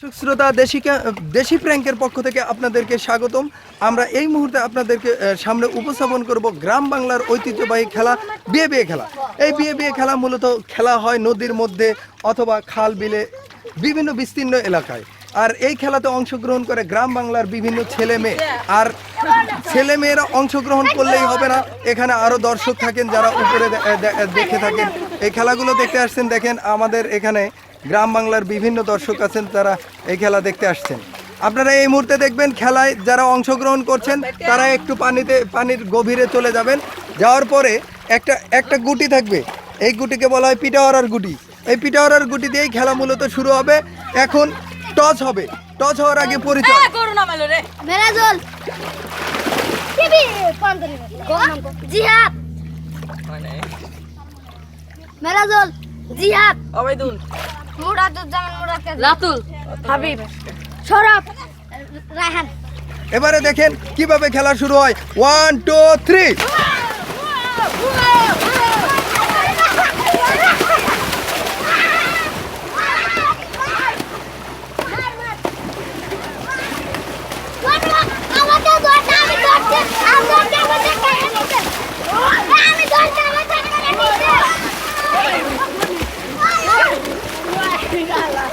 শ্রোতা দেশি দেশি প্র্যাঙ্কের পক্ষ থেকে আপনাদেরকে স্বাগতম। আমরা এই মুহূর্তে আপনাদেরকে সামনে উপস্থাপন করব গ্রাম বাংলার ঐতিহ্যবাহী খেলা, বিয়ে বিয়ে খেলা। এই বিয়ে বিয়ে খেলা মূলত খেলা হয় নদীর মধ্যে অথবা খাল বিলে বিভিন্ন বিস্তীর্ণ এলাকায়। আর এই খেলাতে অংশগ্রহণ করে গ্রাম বাংলার বিভিন্ন ছেলে মেয়ে। আর ছেলে মেয়েরা অংশগ্রহণ করলেই হবে না। এখানে আরও দর্শক থাকেন যারা উপরে দেখে থাকেন। এই খেলাগুলো দেখতে আসছেন, দেখেন আমাদের এখানে গ্রাম বাংলার বিভিন্ন দর্শক আছেন তারা এই খেলা দেখতে আসছেন। আপনারা এই মুহূর্তে দেখবেন খেলায় যারা অংশগ্রহণ করছেন তারা একটু পানিতে পানির গভীরে চলে যাবেন। যাওয়ার পরে একটা একটা গুটি থাকবে। এই গুটিকে বলা হয় পিটাওয়ারার গুটি। এই পিটাওয়ারার গুটি দিয়েই খেলা মূলত শুরু হবে। এখন টস হবে। টস হওয়ার আগে পরিচয়। জিহাদ। মেরাজল জিহাদ। অবেদুল মুরাদুজ্জামান মুরাদ লাতুল। হাবিব সরফ রায়হান। এবারে দেখেন কীভাবে খেলা শুরু হয়। One two three 吃饭了